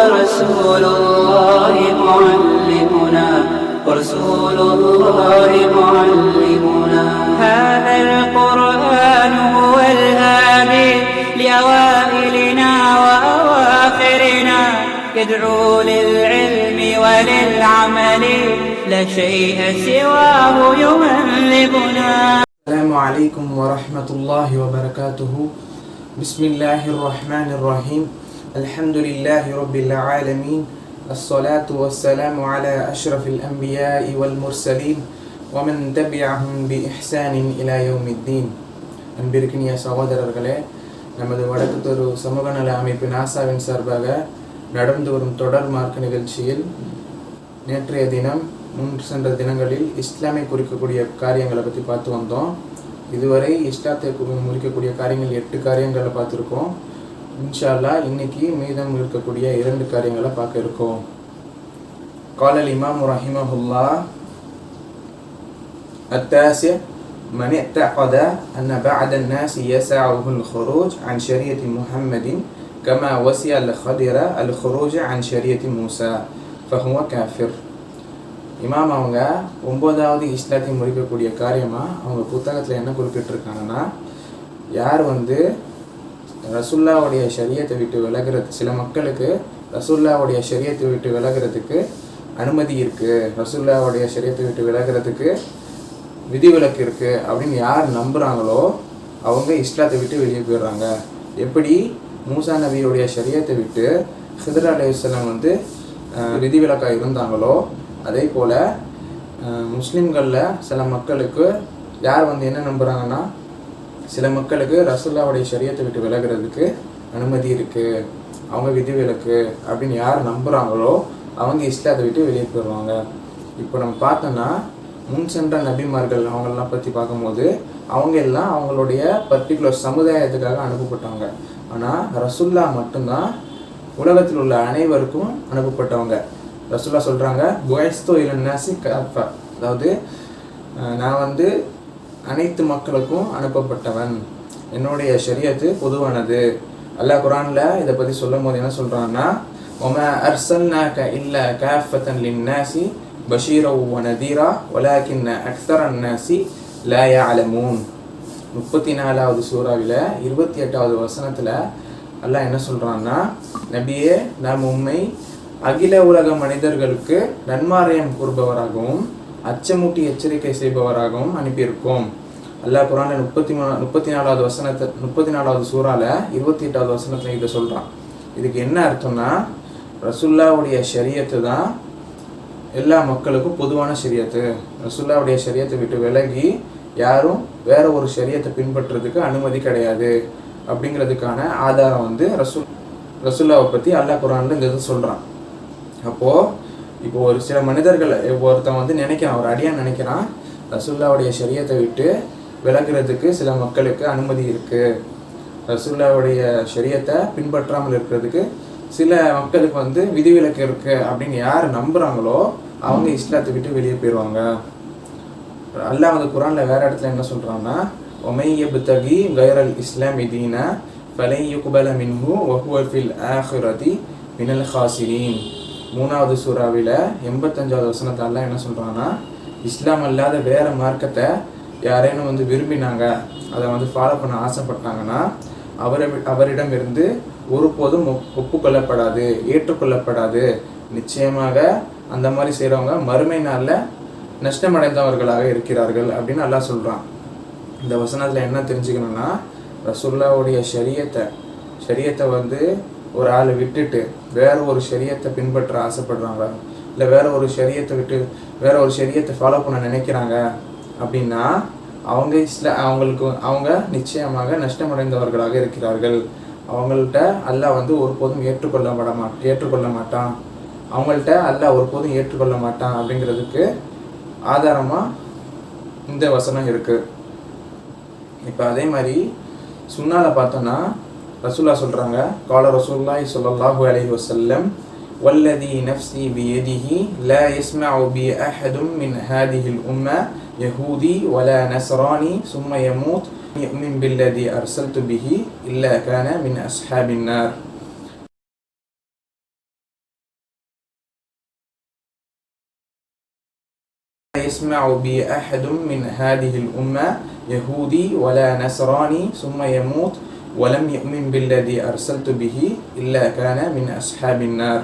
ورسول الله معلمنا ورسول الله معلمنا. هذا القرآن هو الهادي لأوائلنا وأواخرنا. يدعو للعلم وللعمل لا شيء سواه يهذبنا السلام عليكم ورحمة الله وبركاته. بسم الله الرحمن الرحيم. الحمد لله رب العالمين الصلاة والسلام على أشرف الأنبياء والمرسلين ومن تبعهم بإحسان إلى يوم الدين அன்பிற்கினிய சகோதரர்களே நமது வடக்குத்தொரு சமூக நல அமைப்பு நாசாவின் சார்பாக நடந்து வரும் தொடர் மார்க்க நிகழ்ச்சியில் நேற்றைய தினம் முன் சென்ற தினங்களில் இஸ்லாமை குறிக்கக்கூடிய காரியங்களை பற்றி பார்த்து வந்தோம் இதுவரை இஸ்லாத்தை குறி- குறிக்கக்கூடிய காரியங்கள் எட்டு காரியங்களை பார்த்துருக்கோம் இன்ஷா அல்லாஹ் இன்னைக்கு மீதம் இருக்கக்கூடிய இரண்டு காரியங்களை பார்க்க இருக்கோம் قال الإمام رحمه الله التاسع من اعتقد أن بعد الناس يسعه الخروج عن شريعة محمد كما وسع الخضر الخروج عن شريعة موسى فهو كافر இமாம் அவங்க ஒன்பதாவது இஸ்லாத்தை முடிக்கக்கூடிய காரியமாக அவங்க புத்தகத்தில் என்ன குறிப்பிட்டிருக்காங்கன்னா யார் வந்து ரசுல்லாவுடைய ஷரியத்தை விட்டு விலகிறது. சில மக்களுக்கு ரசுல்லாவுடைய ஷரியத்தை விட்டு விலகிறதுக்கு அனுமதி இருக்குது ரசுல்லாவுடைய ஷரியத்தை விட்டு விலகிறதுக்கு விதிவிலக்கு இருக்குது அப்படின்னு யார் நம்புகிறாங்களோ அவங்க இஸ்லாத்தை விட்டு வெளியே போயிடுறாங்க. எப்படி? மூசா நபியுடைய ஷரியத்தை விட்டு ஹிதர் அலையுஸ்லாம் வந்து விதிவிலக்காக இருந்தாங்களோ அதே போல் முஸ்லீம்களில் சில மக்களுக்கு யார் வந்து என்ன நம்புகிறாங்கன்னா சில மக்களுக்கு ரசுல்லாவுடைய ஷரியத்தை விட்டு விலகிறதுக்கு அனுமதி இருக்குது அவங்க விதிவிலக்கு அப்படின்னு யார் நம்புகிறாங்களோ அவங்க இஸ்லாத்தை விட்டு வெளியே போயிடுவாங்க. இப்போ நம்ம பார்த்தோன்னா முன் சென்ற நபிமார்கள் அவங்களெல்லாம் பற்றி பார்க்கும்போது அவங்க எல்லாம் அவங்களுடைய பர்டிகுலர் சமுதாயத்துக்காக அனுப்பப்பட்டவங்க. ஆனால் ரசுல்லா மட்டும்தான் உலகத்தில் உள்ள அனைவருக்கும் அனுப்பப்பட்டவங்க. ரசுல்லா சொல்கிறாங்க புயஸ்தோ இலன்னாசி காஃபா. அதாவது நான் வந்து அனைத்து மக்களுக்கும் அனுப்பப்பட்டவன். என்னுடைய ஷரியத்து பொதுவானது. அல்லாஹ் குரானில் இதை பற்றி சொல்லும் போது என்ன சொல்கிறான்னா ஒம க இல்ல காஃபத்தன் லின்னாசி பஷீரோ நதீரா ஒலாக்கின்ன அக்தர் நாசி லயா அலமூன் முப்பத்தி நாலாவது சூறாவில் இருபத்தி எட்டாவது வசனத்தில் அல்லாஹ் என்ன சொல்கிறான்னா நபியே நாம் உண்மை அகில உலக மனிதர்களுக்கு நன்மாரியம் கூறுபவராகவும் அச்சமூட்டி எச்சரிக்கை செய்பவராகவும் அனுப்பியிருக்கோம். அல்லாஹ் குரானில் முப்பத்தி மூணு முப்பத்தி நாலாவது வசனத்தை முப்பத்தி நாலாவது சூறால இருபத்தி எட்டாவது வசனத்தில் இதை சொல்கிறான் இதுக்கு என்ன அர்த்தம்னா ரசுல்லாவுடைய ஷரியத்து தான் எல்லா மக்களுக்கும் பொதுவான ஷரியத்து. ரசுல்லாவுடைய ஷரியத்தை விட்டு விலகி யாரும் வேற ஒரு ஷரியத்தை பின்பற்றுறதுக்கு அனுமதி கிடையாது. அப்படிங்கிறதுக்கான ஆதாரம் வந்து ரசூல் ரசுல்லாவை பற்றி அல்லாஹ் குரான்ல இந்த இது சொல்கிறான் அப்போது இப்போ ஒரு சில மனிதர்களை ஒருத்தன் வந்து நினைக்கிறான் ஒரு அடியாக நினைக்கிறான் ரசுல்லாவுடைய சரியத்தை விட்டு விலகுறதுக்கு சில மக்களுக்கு அனுமதி இருக்குது ரசுல்லாவுடைய ஷரியத்தை பின்பற்றாமல் இருக்கிறதுக்கு சில மக்களுக்கு வந்து விதிவிலக்கு இருக்குது அப்படின்னு யார் நம்புகிறாங்களோ அவங்க இஸ்லாத்தை விட்டு வெளியே போயிடுவாங்க அல்லாஹ் வந்து குரானில் வேறு இடத்துல என்ன சொல்கிறான்னா ஒமைய புத்தகி கைரல் இஸ்லாம் இதீன ஃபலை யுக்பல மின்ஹு வஹுவ ஃபில் ஆஹிரதி மினல் ஹாசிரீன். மூணாவது சூறாவில் எண்பத்தஞ்சாவது வசனத்தாலாம் என்ன சொல்கிறாங்கன்னா இஸ்லாம் அல்லாத வேறு மார்க்கத்தை யாரேனும் வந்து விரும்பினாங்க அதை வந்து ஃபாலோ பண்ண ஆசைப்பட்டாங்கன்னா அவரை அவரிடமிருந்து ஒருபோதும் ஒப்- ஒப்புக்கொள்ளப்படாது ஏற்றுக்கொள்ளப்படாது. நிச்சயமாக அந்த மாதிரி செய்கிறவங்க மறுமை நாளில் நஷ்டமடைந்தவர்களாக இருக்கிறார்கள் அப்படின்னு நல்லா சொல்கிறான் இந்த வசனத்தில் என்ன தெரிஞ்சுக்கணும்னா ரசுல்லாவுடைய சரியத்தை சரியத்தை வந்து ஒரு ஆளை விட்டுட்டு வேற ஒரு சரியத்தை பின்பற்ற ஆசைப்படுறாங்க இல்லை வேற ஒரு சரியத்தை விட்டு வேற ஒரு சரியத்தை ஃபாலோ பண்ண நினைக்கிறாங்க அப்படின்னா அவங்க இஸ்ல அவங்களுக்கு அவங்க நிச்சயமாக நஷ்டமடைந்தவர்களாக இருக்கிறார்கள். அவங்கள்ட்ட அல்லாஹ் வந்து ஒருபோதும் ஏற்றுக்கொள்ளப்பட மா ஏற்றுக்கொள்ள மாட்டான். அவங்கள்ட்ட அல்லாஹ் ஒருபோதும் ஏற்றுக்கொள்ள மாட்டான் அப்படிங்கிறதுக்கு ஆதாரமாக இந்த வசனம் இருக்குது இப்போ அதே மாதிரி சுண்ணால பார்த்தோன்னா ரசூல்லா சொல்கிறாங்க கால ரசூல்லாய் சொல்லல்லாஹு அலைஹி வஸல்லம் والذي نفسي بيده لا يسمع بي أحد من هذه الأمة يهودي ولا نصراني ثم يموت يؤمن بالذي أرسلت به إلا كان من أصحاب النار لا يسمع بي أحد من هذه الأمة يهودي ولا نصراني ثم يموت ஒலம் யுமின் பில்லதி அர்சல் துபிஹி இல்லை கன மின் அஸ்ஹாபின்னார்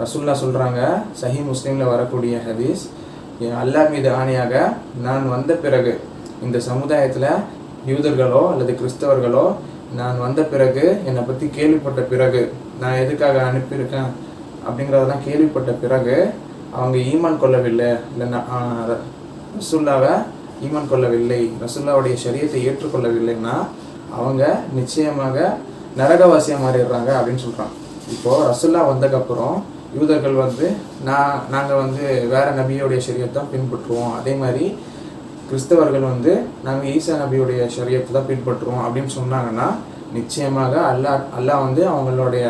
ரசுல்லா சொல்கிறாங்க சஹி முஸ்லீமில் வரக்கூடிய ஹதீஸ் அல்லா மீது ஆணையாக நான் வந்த பிறகு இந்த சமுதாயத்தில் யூதர்களோ அல்லது கிறிஸ்தவர்களோ நான் வந்த பிறகு என்னை பற்றி கேள்விப்பட்ட பிறகு நான் எதுக்காக அனுப்பியிருக்கேன்? அப்படிங்கிறதெல்லாம் கேள்விப்பட்ட பிறகு அவங்க ஈமான் கொள்ளவில்லை. இல்லை ரசுல்லாவை ஈமான் கொள்ளவில்லை. ரசுல்லாவுடைய சரியத்தை ஏற்றுக்கொள்ளவில்லைன்னா அவங்க நிச்சயமாக நரகவாசியாக மாறிடுறாங்க அப்படின்னு சொல்கிறான் இப்போது ரசுல்லா வந்ததுக்கப்புறம் யூதர்கள் வந்து நான் நாங்கள் வந்து வேறு நபியோடைய ஷரியத்தை தான் பின்பற்றுவோம். அதே மாதிரி கிறிஸ்தவர்கள் வந்து நாங்கள் ஈசா நபியுடைய ஷரியத்தை தான் பின்பற்றுவோம். அப்படின்னு சொன்னாங்கன்னா நிச்சயமாக அல்லாஹ் அல்லாஹ் வந்து அவங்களுடைய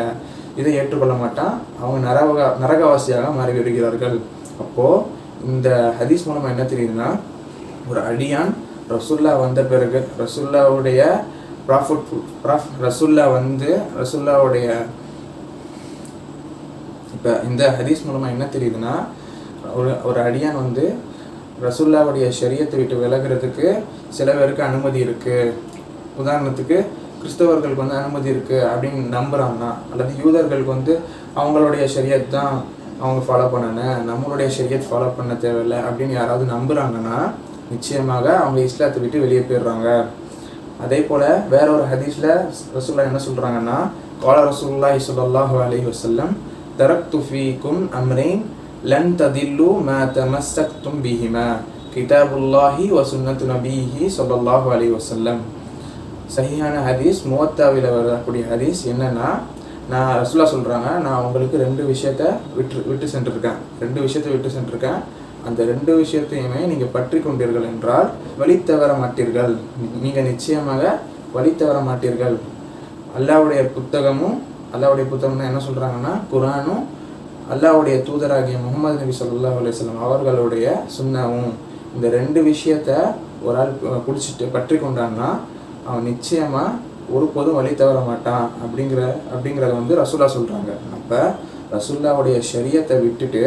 இதை ஏற்றுக்கொள்ள மாட்டான். அவங்க நரக நரகவாசியாக மாறி விடுகிறார்கள் அப்போது இந்த ஹதீஸ் மூலமாக என்ன தெரியுதுன்னா ஒரு அடியான் ரசுல்லா வந்த பிறகு ரசுல்லாவுடைய ப்ராஃபிட் ப்ராஃப் ரசுல்லா வந்து ரசுல்லாவுடைய இப்போ இந்த ஹதீஸ் மூலமாக என்ன தெரியுதுன்னா ஒரு ஒரு அடியான் வந்து ரசுல்லாவுடைய ஷரியத்தை விட்டு விலகிறதுக்கு சில பேருக்கு அனுமதி இருக்குது உதாரணத்துக்கு கிறிஸ்தவர்களுக்கு வந்து அனுமதி இருக்குது அப்படின்னு நம்புகிறாங்கன்னா அல்லது யூதர்களுக்கு வந்து அவங்களுடைய ஷரியத் தான் அவங்க ஃபாலோ பண்ணணும் நம்மளுடைய ஷரியத் ஃபாலோ பண்ண தேவையில்லை அப்படின்னு யாராவது நம்புகிறாங்கன்னா நிச்சயமாக அவங்க இஸ்லாத்தை விட்டு வெளியே போயிடுறாங்க. அதே போல் வேற ஒரு ஹதீஸில் ரசூல்லா என்ன சொல்கிறாங்கன்னா கால ரசூல்லாஹி ஸல்லல்லாஹு அலி வசல்லம் தரக் துஃபீக்கும் அம்ரேன் லன் ததில்லு ம தமஸ்தக் தும் பிஹிம கிதாபுல்லாஹி வசுன்னத்து நபீஹி நபிஹி அலி வசல்லம் சஹியான ஹதீஸ் மூவத்தாவில் வரக்கூடிய ஹதீஸ் என்னன்னா நான் ரசூலா சொல்கிறாங்க நான் உங்களுக்கு ரெண்டு விஷயத்த விட்டு விட்டு சென்றிருக்கேன் ரெண்டு விஷயத்த விட்டு சென்றிருக்கேன். அந்த ரெண்டு விஷயத்தையுமே நீங்கள் பற்றி கொண்டீர்கள் என்றால் வழி தவற மாட்டீர்கள். நீங்கள் நிச்சயமாக வழி தவற மாட்டீர்கள். அல்லாவுடைய புத்தகமும் அல்லாவுடைய புத்தகம்னா என்ன சொல்கிறாங்கன்னா குரானும் அல்லாவுடைய தூதராகிய முகமது நபி சல்லா அலுவலம் அவர்களுடைய சுண்ணாவும். இந்த ரெண்டு விஷயத்த ஒரு ஆள் பிடிச்சிட்டு பற்றி கொண்டான்னா அவன் நிச்சயமாக ஒருபோதும் வழி தவற மாட்டான் அப்படிங்கிற அப்படிங்கிறத வந்து ரசூல்லா சொல்கிறாங்க அப்போ ரசுல்லாவுடைய ஷரியத்தை விட்டுட்டு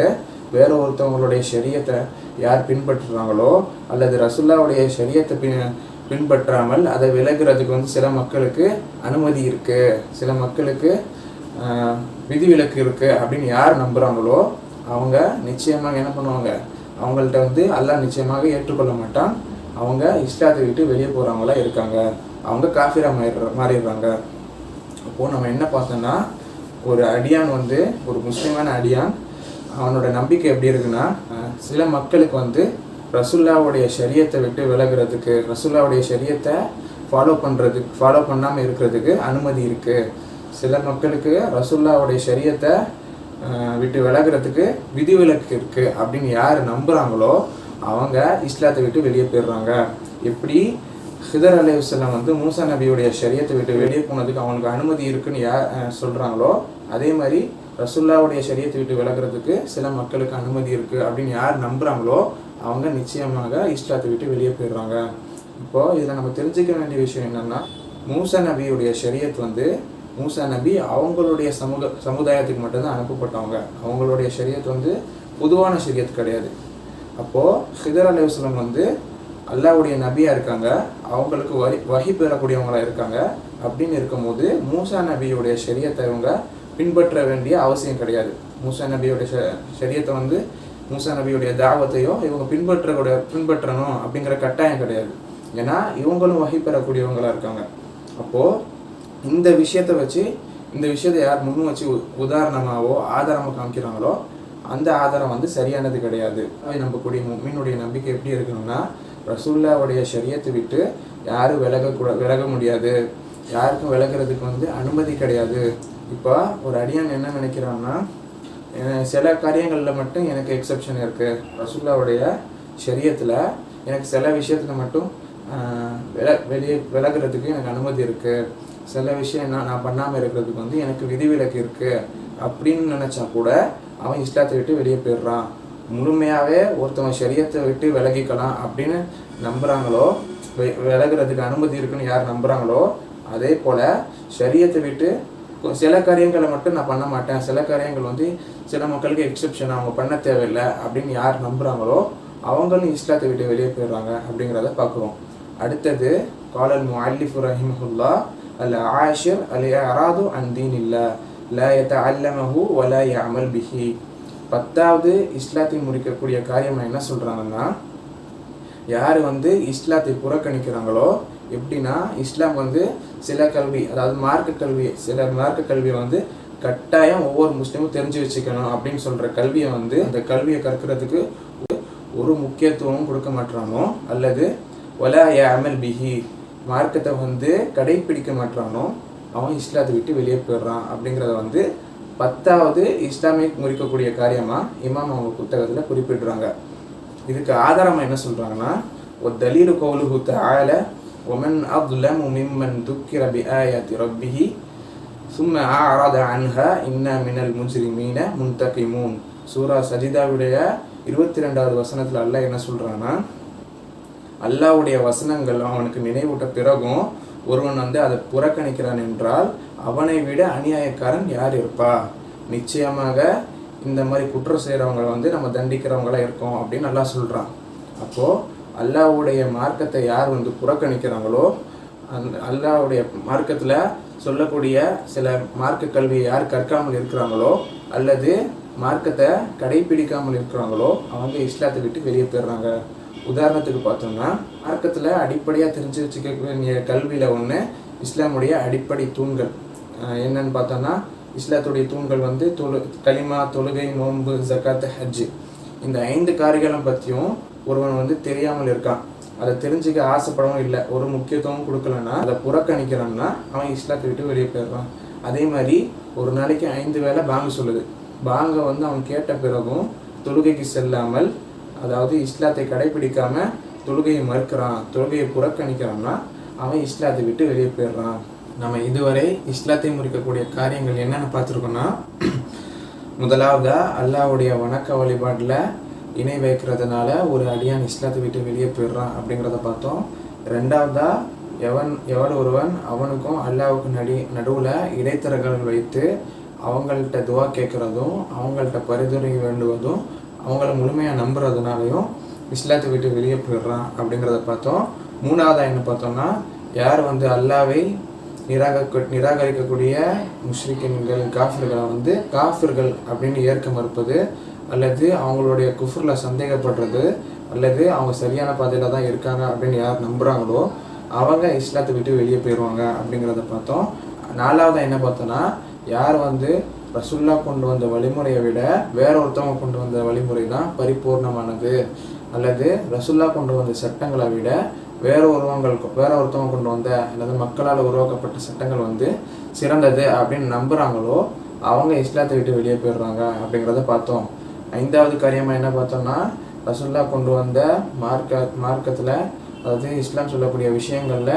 வேற ஒருத்தவங்களுடைய ஷரியத்தை யார் பின்பற்றுறாங்களோ அல்லது ரசுல்லாவுடைய ஷரியத்தை பின் பின்பற்றாமல் அதை விலகிறதுக்கு வந்து சில மக்களுக்கு அனுமதி இருக்குது சில மக்களுக்கு விதிவிலக்கு இருக்குது அப்படின்னு யார் நம்புகிறாங்களோ அவங்க நிச்சயமாக என்ன பண்ணுவாங்க? அவங்கள்ட்ட வந்து அல்லாஹ் நிச்சயமாக ஏற்றுக்கொள்ள மாட்டான். அவங்க இஸ்லாத்தை விட்டு வெளியே போகிறவங்களா இருக்காங்க. அவங்க காஃபிரா மாறிடுற மாறிடுறாங்க. அப்போது நம்ம என்ன பார்த்தோன்னா ஒரு அடியான் வந்து ஒரு முஸ்லீமான அடியான் அவனோட நம்பிக்கை எப்படி இருக்குன்னா சில மக்களுக்கு வந்து ரசுல்லாவுடைய சரியத்தை விட்டு விலகிறதுக்கு ரசுல்லாவுடைய ஷரியத்தை ஃபாலோ பண்ணுறதுக்கு ஃபாலோ பண்ணாமல் இருக்கிறதுக்கு அனுமதி இருக்குது சில மக்களுக்கு ரசுல்லாவுடைய ஷரியத்தை விட்டு விலகிறதுக்கு விதிவிலக்கு இருக்குது அப்படின்னு யார் நம்புகிறாங்களோ அவங்க இஸ்லாத்தை விட்டு வெளியே போயிடுறாங்க. எப்படி? ஹிதர் அலி வசல்லம் வந்து மூசா நபியுடைய சரியத்தை விட்டு வெளியே போனதுக்கு அவங்களுக்கு அனுமதி இருக்குன்னு யார் சொல்கிறாங்களோ அதே மாதிரி ரசுல்லாவுடைய ஷரியத்தை விட்டு விலகிறதுக்கு சில மக்களுக்கு அனுமதி இருக்குது அப்படின்னு யார் நம்புகிறாங்களோ அவங்க நிச்சயமாக இஸ்லாத்தை விட்டு வெளியே போயிடுறாங்க. இப்போது இதில் நம்ம தெரிஞ்சுக்க வேண்டிய விஷயம் என்னென்னா மூசா நபியுடைய ஷரியத் வந்து மூசா நபி அவங்களுடைய சமூக சமுதாயத்துக்கு மட்டும்தான் அனுப்பப்பட்டவங்க. அவங்களுடைய ஷரியத் வந்து பொதுவான ஷரியத் கிடையாது. அப்போது ஹிதர் அலி வந்து அல்லாவுடைய நபியாக இருக்காங்க அவங்களுக்கு வரி வகி பெறக்கூடியவங்களாக இருக்காங்க அப்படின்னு இருக்கும்போது மூசா நபியுடைய ஷரியத்தை இவங்க பின்பற்ற வேண்டிய அவசியம் கிடையாது. மூசா நபியுடைய சரியத்தை வந்து மூசா நபியுடைய தாவத்தையோ இவங்க பின்பற்றக்கூடிய பின்பற்றணும் அப்படிங்கிற கட்டாயம் கிடையாது. ஏன்னா இவங்களும் வகை பெறக்கூடியவங்களாக இருக்காங்க. அப்போது இந்த விஷயத்தை வச்சு இந்த விஷயத்தை யார் முன்னும் வச்சு உ- ஆதாரமாக காமிக்கிறாங்களோ அந்த ஆதாரம் வந்து சரியானது கிடையாது. அதை நம்பக்கூடிய மின்னுடைய நம்பிக்கை எப்படி இருக்கணும்னா ரசூல்லாவுடைய சரியத்தை விட்டு யாரும் விலகக்கூட விலக முடியாது. யாருக்கும் விலகிறதுக்கு வந்து அனுமதி கிடையாது. இப்போ ஒரு அடியான் என்ன நினைக்கிறான்னா சில காரியங்களில் மட்டும் எனக்கு எக்ஸெப்ஷன் இருக்குது ரசுல்லாவுடைய சரியத்தில் எனக்கு சில விஷயத்தில் மட்டும் வில வெளியே விலகிறதுக்கு எனக்கு அனுமதி இருக்குது சில விஷயம் நான் நான் பண்ணாமல் இருக்கிறதுக்கு வந்து எனக்கு விதிவிலக்கு இருக்குது அப்படின்னு நினச்சா கூட அவன் இஸ்லாத்தை விட்டு வெளியே போயிடுறான். முழுமையாகவே ஒருத்தவன் சரியத்தை விட்டு விலகிக்கலாம் அப்படின்னு நம்புகிறாங்களோ விலகிறதுக்கு அனுமதி இருக்குன்னு யார் நம்புகிறாங்களோ அதே போல் சரியத்தை விட்டு சில காரியங்களை மட்டும் நான் பண்ண மாட்டேன். சில காரியங்கள் வந்து சில மக்களுக்கு எக்ஸெப்ஷன் அவங்க பண்ண தேவையில்லை அப்படின்னு யார் நம்புகிறாங்களோ அவங்களும் இஸ்லாத்தை விட்டு வெளியே போயிடுறாங்க அப்படிங்கிறத பார்க்குறோம். அடுத்தது காலல் முஅல்லிஃபு ரஹிமஹுல்லா அல் ஆஷிர் அல் அராது அன் தீன் ல எத்த அல்லமஹு வலா அமல் பிஹி பத்தாவது இஸ்லாத்தை முடிக்கக்கூடிய காரியம் என்ன சொல்கிறாங்கன்னா யார் வந்து இஸ்லாத்தை புறக்கணிக்கிறாங்களோ எப்படின்னா இஸ்லாம் வந்து சில கல்வி அதாவது மார்க்க கல்வி சில மார்க்க கல்வியை வந்து கட்டாயம் ஒவ்வொரு முஸ்லீமும் தெரிஞ்சு வச்சுக்கணும் அப்படின்னு சொல்கிற கல்வியை வந்து அந்த கல்வியை கற்கிறதுக்கு ஒரு முக்கியத்துவம் கொடுக்க மாட்டானோ? அல்லது ஒலா அமல் பிஹி மார்க்கத்தை வந்து கடைப்பிடிக்க மாட்டானோ? அவன் இஸ்லாத்தை விட்டு வெளியே போயிடுறான் அப்படிங்கிறத வந்து பத்தாவது இஸ்லாமிக் முறிக்கக்கூடிய காரியமாக இமாம் அவங்க புத்தகத்தில் குறிப்பிடுறாங்க. இதுக்கு ஆதாரமாக என்ன சொல்கிறாங்கன்னா ஒரு தலீலு கௌலுஹு ஆயலை ومن أظلم ممن ذكر بآيات ربه ثم أعرض عنها إنا من المجرمين منتقمون. சூரா சஜிதாவுடைய இருபத்தி ரெண்டாவது வசனத்தில் அல்லாஹ் என்ன சொல்கிறான்னா அல்லாவுடைய வசனங்கள் அவனுக்கு நினைவூட்ட பிறகும் ஒருவன் வந்து அதை புறக்கணிக்கிறான் என்றால் அவனை விட அநியாயக்காரன் யார் இருப்பா? நிச்சயமாக இந்த மாதிரி குற்றம் செய்கிறவங்களை வந்து நம்ம தண்டிக்கிறவங்களாக இருக்கோம் அப்படின்னு நல்லா சொல்கிறான் அப்போது அல்லாஹ்வுடைய மார்க்கத்தை யார் வந்து புறக்கணிக்கிறாங்களோ அந் அல்லாஹ்வுடைய மார்க்கத்தில் சொல்லக்கூடிய சில மார்க்க கல்வியை யார் கற்காமல் இருக்கிறாங்களோ அல்லது மார்க்கத்தை கடைபிடிக்காமல் இருக்கிறாங்களோ அவங்க இஸ்லாத்தை விட்டு வெளியே போயிடுறாங்க. உதாரணத்துக்கு பார்த்தோம்னா மார்க்கத்தில் அடிப்படையாக தெரிஞ்சு வச்சுக்க வேண்டிய கல்வியில் ஒன்று இஸ்லாமுடைய அடிப்படை தூண்கள். என்னன்னு பார்த்தோம்னா இஸ்லாத்துடைய தூண்கள் வந்து தொழு கலிமா தொழுகை நோன்பு ஜக்காத்து ஹஜ்ஜு. இந்த ஐந்து காரியங்களும் பற்றியும் ஒருவன் வந்து தெரியாமல் இருக்கான். அதை தெரிஞ்சுக்க ஆசைப்படவும் இல்லை. ஒரு முக்கியத்துவம் கொடுக்கலன்னா அதை புறக்கணிக்கிறான்னா அவன் இஸ்லாத்தை விட்டு வெளியே போயிடுறான். அதே மாதிரி ஒரு நாளைக்கு ஐந்து வேளை பாங்கு சொல்லுது. பாங்கை வந்து அவன் கேட்ட பிறகும் தொழுகைக்கு செல்லாமல் அதாவது இஸ்லாத்தை கடைபிடிக்காம தொழுகையை மறுக்கிறான் தொழுகையை புறக்கணிக்கிறான்னா அவன் இஸ்லாத்தை விட்டு வெளியே போயிடுறான். நம்ம இதுவரை இஸ்லாத்தை முறிக்கக்கூடிய காரியங்கள் என்னென்னு பார்த்துருக்கோன்னா முதலாவதாக அல்லாஹ்வுடைய வணக்க வழிபாட்டில் இணை வைக்கிறதுனால ஒரு அடியான் இஸ்லாத்தை விட்டு வெளியே போயிடுறான் அப்படிங்கிறத பார்த்தோம். ரெண்டாவதா எவன் எவன் ஒருவன் அவனுக்கும் அல்லாவுக்கும் நடி நடுவில் இடைத்தரகர்கள் வைத்து அவங்கள்ட்ட துவா கேட்குறதும் அவங்கள்ட்ட பரிந்துரை வேண்டுவதும் அவங்கள முழுமையாக நம்புறதுனாலையும் இஸ்லாத்தை விட்டு வெளியே போயிடுறான் அப்படிங்கிறத பார்த்தோம். மூணாவதா என்ன பார்த்தோம்னா யார் வந்து அல்லாவை நிராக நிராகரிக்கக்கூடிய முஷ்ரிக்கின்கள் காஃபிர்களை வந்து காஃபிர்கள் அப்படின்னு ஏற்க மறுப்பது அல்லது அவங்களுடைய குஃபரில் சந்தேகப்படுறது அல்லது அவங்க சரியான பாதையில் தான் இருக்காங்க அப்படின்னு யார் நம்புகிறாங்களோ அவங்க இஸ்லாத்தை விட்டு வெளியே போயிடுவாங்க அப்படிங்கிறத பார்த்தோம். நாலாவது என்ன பார்த்தோன்னா யார் வந்து ரசுல்லா கொண்டு வந்த வழிமுறையை விட வேற ஒருத்தவங்க கொண்டு வந்த வழிமுறை தான் பரிபூர்ணமானது அல்லது ரசுல்லா கொண்டு வந்த சட்டங்களை விட வேற ஒருவங்கள் வேற ஒருத்தவங்க கொண்டு வந்த அல்லது மக்களால் உருவாக்கப்பட்ட சட்டங்கள் வந்து சிறந்தது அப்படின்னு நம்புகிறாங்களோ அவங்க இஸ்லாத்தை விட்டு வெளியே போயிடுறாங்க அப்படிங்கிறத பார்த்தோம். ஐந்தாவது காரியமாக என்ன பார்த்தோம்னா ரசுல்லா கொண்டு வந்த மார்க்க மார்க்கத்தில் அதாவது இஸ்லாம் சொல்லக்கூடிய விஷயங்களில்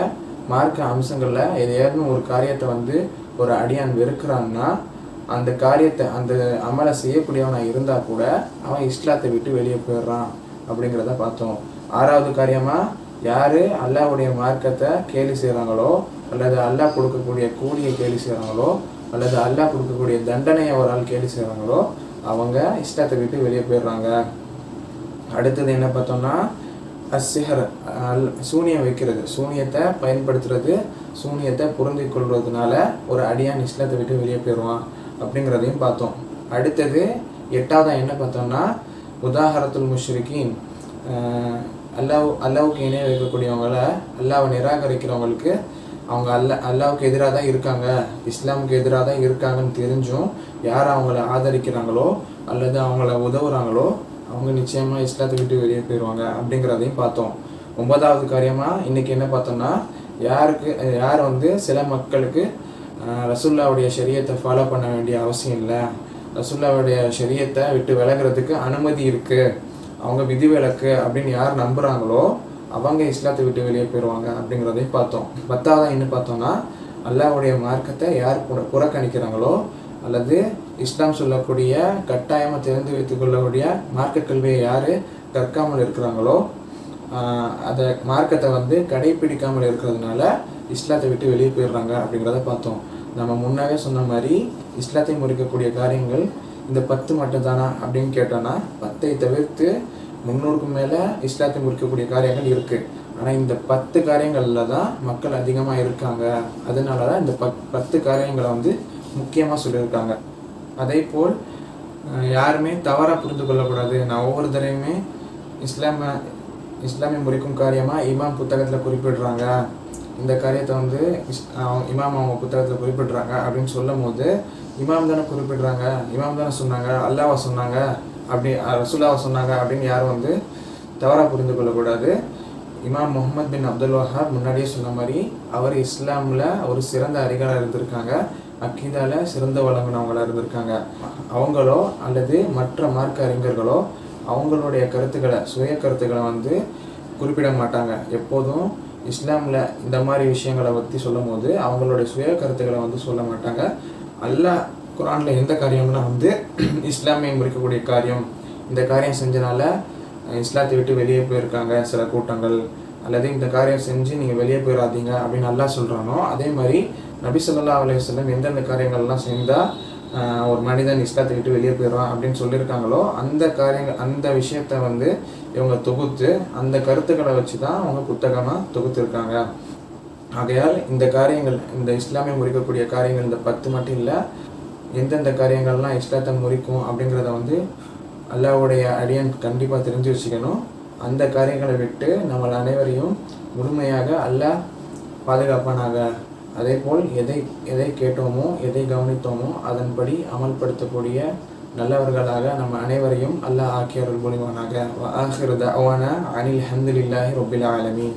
மார்க்க அம்சங்களில் எதையாவது ஒரு காரியத்தை வந்து ஒரு அடியான் வெறுக்கிறான்னா அந்த காரியத்தை அந்த அமலை செய்யக்கூடியவனாக இருந்தால் கூட அவன் இஸ்லாத்தை விட்டு வெளியே போயிடுறான் அப்படிங்கிறத பார்த்தோம். ஆறாவது காரியமாக யார் அல்லாஹ்வுடைய மார்க்கத்தை கேலி செய்கிறாங்களோ அல்லது அல்லாஹ் கொடுக்கக்கூடிய கூலியை கேலி செய்கிறாங்களோ அல்லது அல்லாஹ் கொடுக்கக்கூடிய தண்டனையை ஒரு ஆள் கேலி செய்கிறாங்களோ அவங்க இஷ்டத்தை விட்டு வெளியே போயிடுறாங்க. அடுத்தது என்ன பார்த்தோம்னா அசிஹர் அல் சூனியம் வைக்கிறது. சூனியத்தை பயன்படுத்துறது சூனியத்தை புரிந்து கொள்வதனால ஒரு அடியான் இஸ்லத்தை விட்டு வெளியே போயிடுவான் அப்படிங்கிறதையும் பார்த்தோம். அடுத்தது எட்டாவது என்ன பார்த்தோம்னா உதாகரத்துல் முஷ்ரிகின் அல்லாஹ் அல்லாவுக்கு இணை வைக்கக்கூடியவங்களை அல்லாவை நிராகரிக்கிறவங்களுக்கு அவங்க அல்ல அல்லாவுக்கு எதிராக தான் இருக்காங்க. இஸ்லாமுக்கு எதிராக தான் இருக்காங்கன்னு தெரிஞ்சும் யார் அவங்கள ஆதரிக்கிறாங்களோ அல்லது அவங்கள உதவுறாங்களோ அவங்க நிச்சயமாக இஸ்லாத்தை விட்டு வெளியே போயிடுவாங்க அப்படிங்கிறதையும் பார்த்தோம். ஒன்பதாவது காரியமாக இன்னைக்கு என்ன பார்த்தோம்னா யாருக்கு யார் வந்து சில மக்களுக்கு ரசுல்லாவுடைய சரியத்தை ஃபாலோ பண்ண வேண்டிய அவசியம் இல்லை. ரசுல்லாவுடைய சரியத்தை விட்டு விலகிறதுக்கு அனுமதி இருக்குது அவங்க விதிவிலக்கு அப்படின்னு யார் நம்புகிறாங்களோ அவங்க இஸ்லாத்தை விட்டு வெளியே போயிடுவாங்க அப்படிங்கிறதையும் பார்த்தோம். பத்தாவது என்ன பார்த்தோம்னா அல்லாவுடைய மார்க்கத்தை யார் புற புறக்கணிக்கிறாங்களோ அல்லது இஸ்லாம் சொல்லக்கூடிய கட்டாயமாக தெரிந்து வைத்துக் கொள்ளக்கூடிய மார்க்க கல்வியை யார் கற்காமல் இருக்கிறாங்களோ அதை மார்க்கத்தை வந்து கடைப்பிடிக்காமல் இருக்கிறதுனால இஸ்லாத்தை விட்டு வெளியே போயிடுறாங்க அப்படிங்கிறத பார்த்தோம். நம்ம முன்னாவே சொன்ன மாதிரி இஸ்லாத்தை முறிக்கக்கூடிய காரியங்கள் இந்த பத்து மட்டும் தானா அப்படின்னு கேட்டோன்னா பத்தை தவிர்த்து முன்னூறுக்கும் மேலே இஸ்லாத்தை முறிக்கக்கூடிய காரியங்கள் இருக்குது ஆனால் இந்த பத்து காரியங்களில் தான் மக்கள் அதிகமாக இருக்காங்க. அதனால தான் இந்த பத் பத்து காரியங்களை வந்து முக்கியமாக சொல்லியிருக்காங்க. அதே போல் யாருமே தவறாக புரிந்து கொள்ளக்கூடாது. நான் ஒவ்வொரு தடவையுமே இஸ்லாம இஸ்லாமிய முறிக்கும் காரியமாக இமாம் புத்தகத்தில் குறிப்பிடுறாங்க. இந்த காரியத்தை வந்து இஸ் இமாம் அவங்க புத்தகத்தில் குறிப்பிடுறாங்க அப்படின்னு சொல்லும் போது இமாம் தானே குறிப்பிடுறாங்க? இமாம் தானே சொன்னாங்க? அல்லாவா சொன்னாங்க? அப்படி ரசுல்லாவை சொன்னாங்க அப்படின்னு யாரும் வந்து தவறாக புரிந்து கொள்ளக்கூடாது. இமாம் முகமது பின் அப்துல் வஹாப் முன்னாடியே சொன்ன மாதிரி அவர் இஸ்லாமில் ஒரு சிறந்த அறிஞராக இருந்திருக்காங்க. அக்கீதாவில் சிறந்த வழங்கினவங்களாக இருந்திருக்காங்க. அவங்களோ அல்லது மற்ற மார்க்க அறிஞர்களோ அவங்களுடைய கருத்துக்களை சுய கருத்துக்களை வந்து குறிப்பிட மாட்டாங்க. எப்போதும் இஸ்லாமில் இந்த மாதிரி விஷயங்களை பற்றி சொல்லும் போது அவங்களுடைய சுய கருத்துக்களை வந்து சொல்ல மாட்டாங்க. அல்லாஹ் குரானில் எந்த காரியம்னா வந்து இஸ்லாமியை முறிக்கக்கூடிய காரியம். இந்த காரியம் செஞ்சனால இஸ்லாத்தை விட்டு வெளியே போயிருக்காங்க சில கூட்டங்கள். அல்லது இந்த காரியம் செஞ்சு நீங்கள் வெளியே போயிடாதீங்க அப்படின்னு நல்லா சொல்கிறானோ அதே மாதிரி நபி ஸல்லல்லாஹு அலைஹி வஸல்லம் எந்தெந்த காரியங்கள்லாம் செஞ்சால் ஒரு மனிதன் இஸ்லாத்தை விட்டு வெளியே போயிடுவான் அப்படின்னு சொல்லியிருக்காங்களோ அந்த காரியங்கள் அந்த விஷயத்தை வந்து இவங்க தொகுத்து அந்த கருத்துக்களை வச்சு தான் அவங்க புத்தகமாக தொகுத்துருக்காங்க. ஆகையால் இந்த காரியங்கள் இந்த இஸ்லாமிய முறிக்கக்கூடிய காரியங்கள் இந்த பத்து மட்டும் இல்லை எந்தெந்த காரியங்கள்லாம் இஸ்லாத்தை முறிக்கும் அப்படிங்கிறத வந்து அல்லாஹ்வுடைய அடியன் கண்டிப்பாக தெரிஞ்சு வச்சுக்கணும். அந்த காரியங்களை விட்டு நம்மள் அனைவரையும் முழுமையாக அல்லாஹ் பாதுகாப்பானாக. அதே போல் எதை எதை கேட்டோமோ எதை கவனித்தோமோ அதன்படி அமல்படுத்தக்கூடிய நல்லவர்களாக நம்ம அனைவரையும் அல்லாஹ் ஆக்கியவர்கள் புரிவானாக. ஆஹிர் தஅவானா அனில் ஹம்துலில்லாஹி ரொபில் ஆலமீன்.